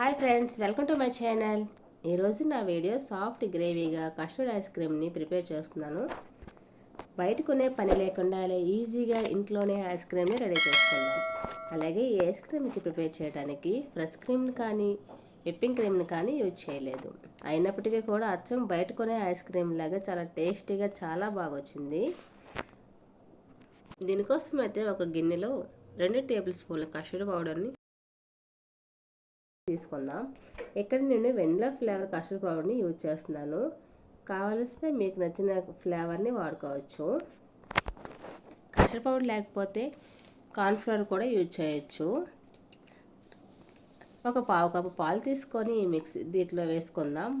Hi friends welcome to my channel. ఈరోజు నా video soft గ్రేవీగా కస్టర్డ్ ఐస్ క్రీమ్ని ప్రిపేర్ చేస్తున్నాను. బయట కొనే పని లేకుండా ఈజీగా ఇంట్లోనే ఐస్ క్రీమ్ని రెడీ చేసుకుందాం. అలాగే ఈ ఐస్ క్రీమ్కి ప్రిపేర్ చేయడానికి ఫ్రెష్ క్రీమ్ని కానీ విప్పింగ్ క్రీమ్ని కానీ యూజ్ చేయలేదు. అయినప్పటికీ కూడా అచ్చం బయట కొనే ఐస్ క్రీమ్ లాగా చాలా టేస్టీగా చాలా బాగా వచ్చింది దీనికోసం అయితే ఒక గిన్నెలో రెండు టేబుల్ స్పూన్ల కస్టర్డ్ పౌడర్ని తీసుకుందాం. ఇక్కడ నేను వెనిలా ఫ్లేవర్ కస్టర్డ్ పౌడర్ని యూజ్ చేస్తున్నాను. కావలిస్తే మీకు నచ్చిన ఫ్లేవర్ని వాడుకోవచ్చు. కస్టర్డ్ పౌడర్ లేకపోతే కార్న్ఫ్లవర్ కూడా యూజ్ చేయొచ్చు. ఒక పావు కప్పు పాలు తీసుకొని మిక్సీ దీంట్లో వేసుకుందాం.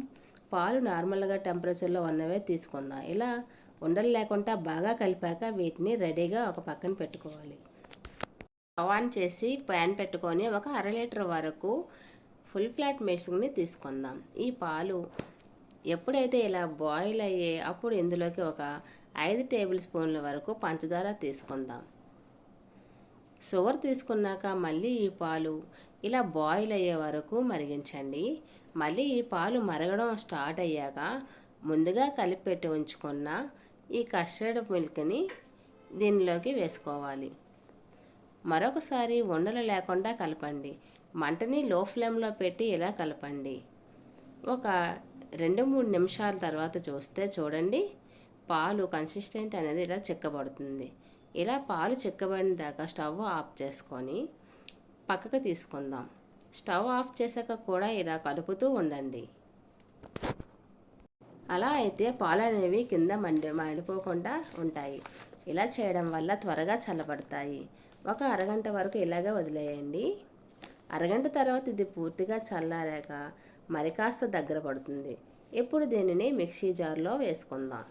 పాలు నార్మల్గా టెంపరేచర్లో ఉన్నవే తీసుకుందాం. ఇలా ఉండలు లేకుండా బాగా కలిపాక వీటిని రెడీగా ఒక పక్కన పెట్టుకోవాలి. ఆన్ చేసి ప్యాన్ పెట్టుకొని ఒక అర లీటర్ వరకు ఫుల్ ఫ్లాట్ మిల్క్ని తీసుకుందాం. ఈ పాలు ఎప్పుడైతే ఇలా బాయిల్ అయ్యే అప్పుడు ఇందులోకి ఒక ఐదు టేబుల్ స్పూన్ల వరకు పంచదార తీసుకుందాం. షుగర్ తీసుకున్నాక మళ్ళీ ఈ పాలు ఇలా బాయిల్ అయ్యే వరకు మరిగించండి. మళ్ళీ ఈ పాలు మరగడం స్టార్ట్ అయ్యాక ముందుగా కలిపెట్టి ఉంచుకున్న ఈ కస్టర్డ్ మిల్క్ని దీనిలోకి వేసుకోవాలి. మరొకసారి ఉండలు లేకుండా కలపండి. మంటని లో ఫ్లేమ్లో పెట్టి ఇలా కలపండి. ఒక రెండు మూడు నిమిషాల తర్వాత చూస్తే చూడండి పాలు కన్సిస్టెంట్ అనేది ఇలా చెక్కబడుతుంది. ఇలా పాలు చిక్కబడిన దాకా స్టవ్ ఆఫ్ చేసుకొని పక్కకు తీసుకుందాం. స్టవ్ ఆఫ్ చేశాక కూడా ఇలా కలుపుతూ ఉండండి. అలా అయితే పాలు అనేవి కింద మండి మండిపోకుండా ఉంటాయి. ఇలా చేయడం వల్ల త్వరగా చల్లబడతాయి. ఒక అరగంట వరకు ఇలాగే వదిలేయండి. అరగంట తర్వాత ఇది పూర్తిగా చల్లారాక మరి కాస్త దగ్గర పడుతుంది. ఇప్పుడు దీనిని మిక్సీ జార్లో వేసుకుందాం.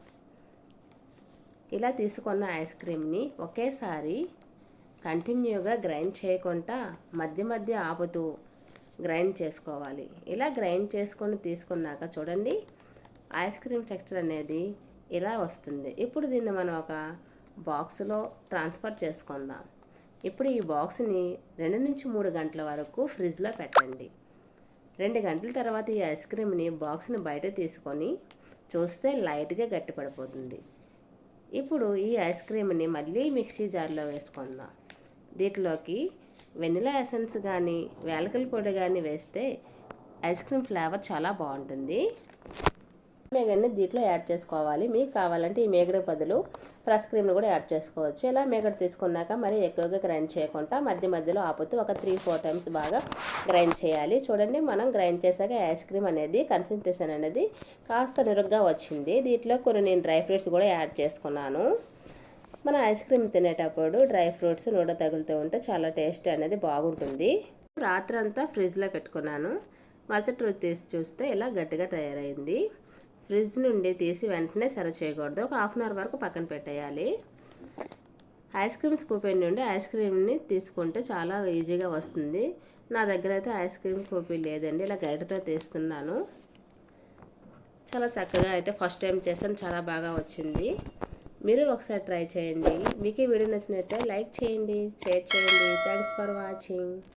ఇలా తీసుకున్న ఐస్ క్రీమ్ని ఒకేసారి కంటిన్యూగా గ్రైండ్ చేయకుండా మధ్య మధ్య ఆపుతూ గ్రైండ్ చేసుకోవాలి. ఇలా గ్రైండ్ చేసుకొని తీసుకున్నాక చూడండి ఐస్ క్రీమ్ టెక్స్చర్ అనేది ఇలా వస్తుంది. ఇప్పుడు దీన్ని మనం ఒక బాక్స్లో ట్రాన్స్ఫర్ చేసుకుందాం. ఇప్పుడు ఈ బాక్స్ని రెండు నుంచి మూడు గంటల వరకు ఫ్రిడ్జ్లో పెట్టండి. రెండు గంటల తర్వాత ఈ ఐస్ క్రీమ్ని బాక్స్ని బయట తీసుకొని చూస్తే లైట్గా గట్టిపడిపోతుంది. ఇప్పుడు ఈ ఐస్ క్రీమ్ని మళ్ళీ మిక్సీ జార్లో వేసుకుందాం. దీంట్లోకి వెనిలా ఎసెన్స్ కానీ వేలకల పొడి కానీ వేస్తే ఐస్ క్రీమ్ ఫ్లేవర్ చాలా బాగుంటుంది. మేగడ్ని దీంట్లో యాడ్ చేసుకోవాలి. మీకు కావాలంటే ఈ మేగడ బదులు ఫ్రెష్ క్రీమ్ని కూడా యాడ్ చేసుకోవచ్చు. ఇలా మేగడ తీసుకున్నాక మరి ఎక్కువగా గ్రైండ్ చేయకుండా మధ్య మధ్యలో ఆపుతూ ఒక త్రీ ఫోర్ టైమ్స్ బాగా గ్రైండ్ చేయాలి. చూడండి మనం గ్రైండ్ చేశాక ఐస్ క్రీమ్ అనేది కన్సన్ట్రేషన్ అనేది కాస్త నిరుగ్గా వచ్చింది. దీంట్లో కొన్ని నేను డ్రై ఫ్రూట్స్ కూడా యాడ్ చేసుకున్నాను. మన ఐస్ క్రీమ్ తినేటప్పుడు డ్రై ఫ్రూట్స్ నూడ తగులుతూ ఉంటే చాలా టేస్ట్ అనేది బాగుంటుంది. రాత్రి అంతా ఫ్రిడ్జ్లో పెట్టుకున్నాను. మరుసటి రోజు తీసి చూస్తే ఇలా గట్టిగా తయారైంది. ఫ్రిడ్జ్ నుండి తీసి వెంటనే సర్వ్ చేయకూడదు. ఒక హాఫ్ అన్ అవర్ వరకు పక్కన పెట్టేయాలి. ఐస్ క్రీమ్ స్కూపీ నుండి ఐస్ క్రీమ్ని తీసుకుంటే చాలా ఈజీగా వస్తుంది. నా దగ్గర అయితే ఐస్ క్రీమ్ స్కూపీ లేదండి ఇలా గరిటతో తీస్తున్నాను. చాలా చక్కగా అయితే ఫస్ట్ టైం చేస్తాను చాలా బాగా వచ్చింది. మీరు ఒకసారి ట్రై చేయండి. మీకు ఈ వీడియో నచ్చినట్లయితే లైక్ చేయండి షేర్ చేయండి. Thanks for watching